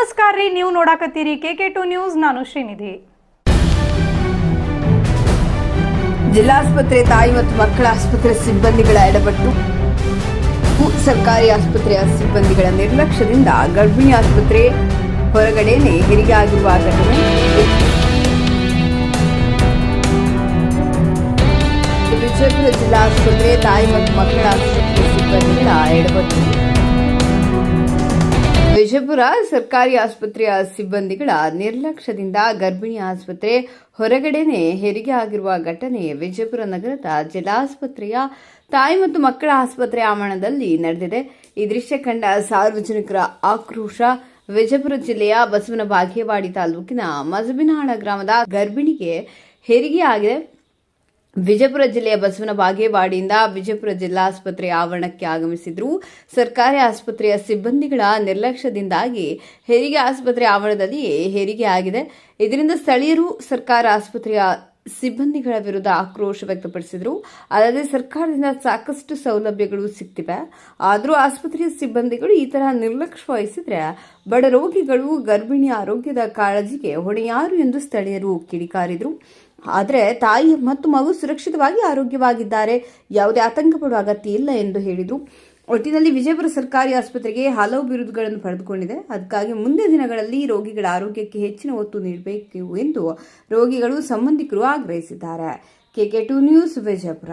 ನಮಸ್ಕಾರ ರೀ, ನೀವು ನೋಡಾಕತ್ತೀರಿ ಕೆ ಕೆ ಟು ನ್ಯೂಸ್ ನಾನು ಶ್ರೀನಿಧಿ. ಜಿಲ್ಲಾಸ್ಪತ್ರೆ ತಾಯಿ ಮತ್ತು ಮಕ್ಕಳ ಆಸ್ಪತ್ರೆ ಸಿಬ್ಬಂದಿಗಳ ಎಡಪಟ್ಟು ಸರ್ಕಾರಿ ಆಸ್ಪತ್ರೆಯ ಸಿಬ್ಬಂದಿಗಳ ನಿರ್ಲಕ್ಷ್ಯದಿಂದ ಗರ್ಭಿಣಿ ಆಸ್ಪತ್ರೆ ಹೊರಗಡೆನೆ ಹೆರಿಗೆ ಆಗಿರುವ ಘಟನೆ. ವಿಜಯಪುರ ಜಿಲ್ಲಾಸ್ಪತ್ರೆ ತಾಯಿ ಮತ್ತು ಮಕ್ಕಳ ಆಸ್ಪತ್ರೆ ಸಿಬ್ಬಂದಿಗಳ ಎಡಪಟ್ಟು ವಿಜಯಪುರ ಸರ್ಕಾರಿ ಆಸ್ಪತ್ರೆಯ ಸಿಬ್ಬಂದಿಗಳ ನಿರ್ಲಕ್ಷ್ಯದಿಂದ ಗರ್ಭಿಣಿ ಆಸ್ಪತ್ರೆ ಹೊರಗಡೆನೆ ಹೆರಿಗೆ ಆಗಿರುವ ಘಟನೆ ವಿಜಯಪುರ ನಗರದ ಜಿಲ್ಲಾಸ್ಪತ್ರೆಯ ತಾಯಿ ಮತ್ತು ಮಕ್ಕಳ ಆಸ್ಪತ್ರೆ ಆವರಣದಲ್ಲಿ ನಡೆದಿದೆ. ಈ ದೃಶ್ಯ ಕಂಡ ಸಾರ್ವಜನಿಕರ ಆಕ್ರೋಶ ವಿಜಯಪುರ ಜಿಲ್ಲೆಯ ಬಸವನ ಬಾಗೇವಾಡಿ ತಾಲೂಕಿನ ಮಜಬಿನಹಾಳ ಗ್ರಾಮದ ಗರ್ಭಿಣಿಗೆ ಹೆರಿಗೆ ಆಗಿದೆ. ವಿಜಯಪುರ ಜಿಲ್ಲೆಯ ಬಸವನ ಬಾಗೇವಾಡಿಯಿಂದ ವಿಜಯಪುರ ಜಿಲ್ಲಾಸ್ಪತ್ರೆ ಆವರಣಕ್ಕೆ ಆಗಮಿಸಿದ್ರು. ಸರ್ಕಾರಿ ಆಸ್ಪತ್ರೆಯ ಸಿಬ್ಬಂದಿಗಳ ನಿರ್ಲಕ್ಷ್ಯದಿಂದಾಗಿ ಹೆರಿಗೆ ಆಸ್ಪತ್ರೆ ಆವರಣದಲ್ಲಿ ಹೆರಿಗೆ ಆಗಿದೆ. ಇದರಿಂದ ಸ್ಥಳೀಯರು ಸರ್ಕಾರ ಆಸ್ಪತ್ರೆಯ ಸಿಬ್ಬಂದಿಗಳ ವಿರುದ್ಧ ಆಕ್ರೋಶ ವ್ಯಕ್ತಪಡಿಸಿದರು. ಅಲ್ಲದೆ ಸರ್ಕಾರದಿಂದ ಸಾಕಷ್ಟು ಸೌಲಭ್ಯಗಳು ಸಿಗ್ತಿವೆ. ಆದರೂ ಆಸ್ಪತ್ರೆಯ ಸಿಬ್ಬಂದಿಗಳು ಈ ತರಹ ನಿರ್ಲಕ್ಷ್ಯ ವಹಿಸಿದ್ರೆ ಬಡ ರೋಗಿಗಳು ಗರ್ಭಿಣಿ ಆರೋಗ್ಯದ ಕಾಳಜಿಗೆ ಹೊಣೆಯಾರು ಎಂದು ಸ್ಥಳೀಯರು ಕಿಡಿಕಾರಿದರು. ಆದರೆ ತಾಯಿ ಮತ್ತು ಮಗು ಸುರಕ್ಷಿತವಾಗಿ ಆರೋಗ್ಯವಾಗಿದ್ದಾರೆ. ಯಾವುದೇ ಆತಂಕ ಪಡುವ ಅಗತ್ಯ ಇಲ್ಲ ಎಂದು ಹೇಳಿದರು. ಒಟ್ಟಿನಲ್ಲಿ ವಿಜಯಪುರ ಸರ್ಕಾರಿ ಆಸ್ಪತ್ರೆಗೆ ಹಲವು ಬಿರುದುಗಳನ್ನು ಪಡೆದುಕೊಂಡಿದೆ ಅದಕ್ಕಾಗಿ ಮುಂದಿನ ದಿನಗಳಲ್ಲಿ ರೋಗಿಗಳ ಆರೋಗ್ಯಕ್ಕೆ ಹೆಚ್ಚಿನ ಒತ್ತು ನೀಡಬೇಕು ಎಂದು ರೋಗಿಗಳು ಸಂಬಂಧಿಕರು ಆಗ್ರಹಿಸಿದ್ದಾರೆ ಕೆಕೆ ಟು ನ್ಯೂಸ್ ವಿಜಯಪುರ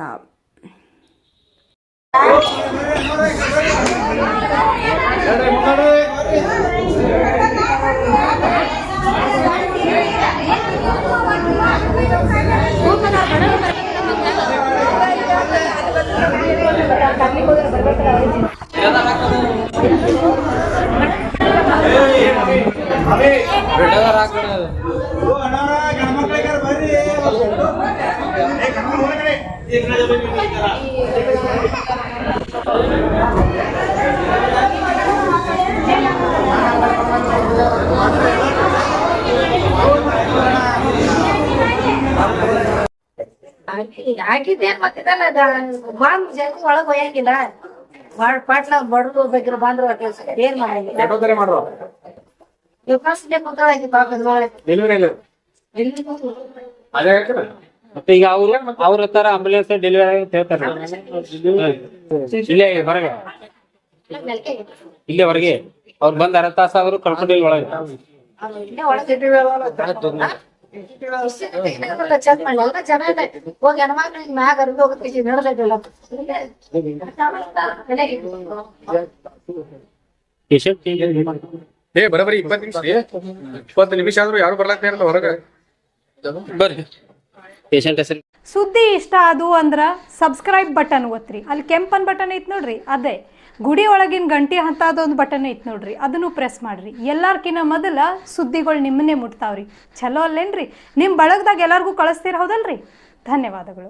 ಹಾಕಿದ್ದೇನ್ ಮತ್ತಿದಲ್ಲ ಬಾಂಬ್ ಜನ ಒಳಗ್ ಒಯ್ಯಂಗಿಲ್ಲ. ಬಾಳ್ ಪಾಟ್ಲ ಬಡದು ಬೇಕಿರೋ ಬಂದ್ರು ಏನ್ ಮಾಡಂಗಿಲ್ಲ. ಅದೇ ಮತ್ತೆ ಈಗ ಅವ್ರು, ಅವ್ರ ತರ ಆಂಬುಲೆನ್ಸ್ ಡೆಲಿವರಿ ಅಂತ ಹೇಳ್ತಾರೆ. ಇಲ್ಲೇ ಹೊರಗೆ. ಇಲ್ಲೇ ಹೊರಗೆ. ಅವ್ರು ಬಂದ್ ಅರ್ಧ ತಾಸ ಅವರು ಕಳ್ಕೊಂಡಿಲ್ಲ ಒಳಗೆ. ಜನ ಇದೆ ಹೋಗಿ ಏ ಬರಬರಿ ಇಪ್ಪತ್ತು ನಿಮಿಷ ರೀ ಇಪ್ಪತ್ತು ನಿಮಿಷ ಆದ್ರೂ ಯಾರು ಬರ್ಲಾಕ ಇರಲ್ಲ ಹೊರಗೆ. ಬರ್ರಿ. ಪೇಷಂಟ್ ಹೆಸರು? ಸುದ್ದಿ ಇಷ್ಟ ಅದು ಅಂದ್ರ ಸಬ್ಸ್ಕ್ರೈಬ್ ಬಟನ್ ಒತ್ತ್ರಿ ಅಲ್ಲಿ ಕೆಂಪನ್ ಬಟನ್ ಐತ್ ನೋಡ್ರಿ ಅದೇ. ಗುಡಿ ಒಳಗಿನ ಗಂಟೆ ಹಂತಾದೊಂದು ಬಟನ್ ಐತ್ ನೋಡ್ರಿ ಅದನ್ನು ಪ್ರೆಸ್ ಮಾಡ್ರಿ. ಎಲ್ಲಾರ್ಕಿನ ಮೊದಲ ಸುದ್ದಿಗಳು ನಿಮ್ಮನ್ನೇ ಮುಟ್ತಾವ್ರಿ. ಚಲೋ ಅಲ್ಲೇನ್ರಿ? ನಿಮ್ಮ ಬಳಗದಾಗ ಎಲ್ಲಾರ್ಗೂ ಕಳಿಸ್ತೀರ ಹೌದಲ್ರಿ? ಧನ್ಯವಾದಗಳು.